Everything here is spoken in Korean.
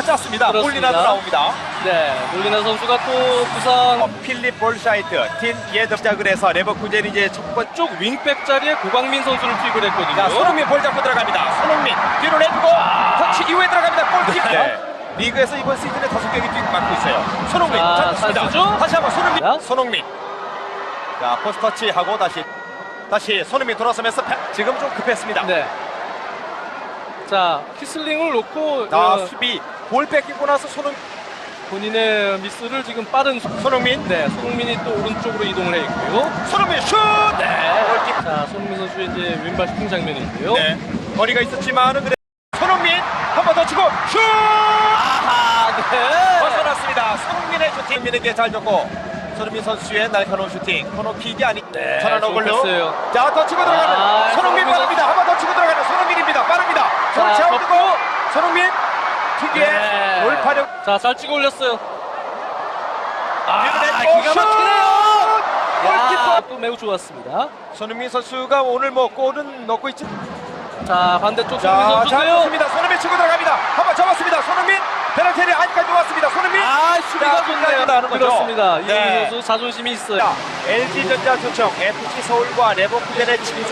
맞았습니다. 그렇습니다. 몰리나도 나옵니다. 네, 몰리나 선수가 또 부상 어, 필립 볼샤이트, 팀 예드 시작을 해서 레버쿠젠 이제 첫 번째 쪽 윙백 자리에 고광민 선수를 투입을 했거든요. 자, 손흥민 볼 잡고 들어갑니다. 손흥민 뒤로 내주고 터치 이후에 들어갑니다. 골키퍼. 네. 리그에서 이번 시즌에 다섯 경기 뛰고 맡고 있어요. 손흥민 자, 잡습니다. 다시 한번 손흥민. 자. 손흥민. 자, 포스트 터치 하고 다시 다시 손흥민 돌아서면서 패- 지금 좀 급했습니다. 네. 자, 키슬링을 놓고 자, 어, 수비 볼 뺏기고 나서 손흥 본인의 미스를 지금 빠른 속- 손흥민. 네, 손흥민이 또 오른쪽으로 이동을 해 있고요. 손흥민 슛. 네. 골키퍼. 자, 손흥민 선수의 이제 왼발 슈팅 장면인데요. 네. 거리가 있었지만은 그래. 손흥민 한 번 더 치고 슛. 아하, 네. 벗어났습니다. 손흥민의 슈팅. 손흥민에게 잘 줬고 손흥민 선수의 날카로운 슈팅. 코너킥이 아니. 네, 전환 좋은 오글로. 패스예요. 자, 더 치고 들어가는 아, 손흥민 손흥민 빠릅니다. 한 번 더 치고 들어가는 손흥민입니다. 빠릅니다. 자, 손 채워 접고. 뜨고 손흥민 특유의 네. 돌파력. 자, 잘 찍어 올렸어요. 아, 밀어냈고 기가 슛! 막히네요. 골키퍼. 매우 좋았습니다. 손흥민 선수가 오늘 뭐 골은 넣고 있지. 자, 반대쪽 손흥민 자, 선수인데요. 잡습니다. 손흥민 치고 들어갑니다. 한번 잡았습니다. 손흥민 페널티를 아직까지 놓았습니다. 손흥민. 아, 수비가 자, 좋네요. 거죠. 그렇습니다. 네. 선수 자존심이 있어요. 자, LG전자 초청 FC 서울과 레버쿠젠의 친선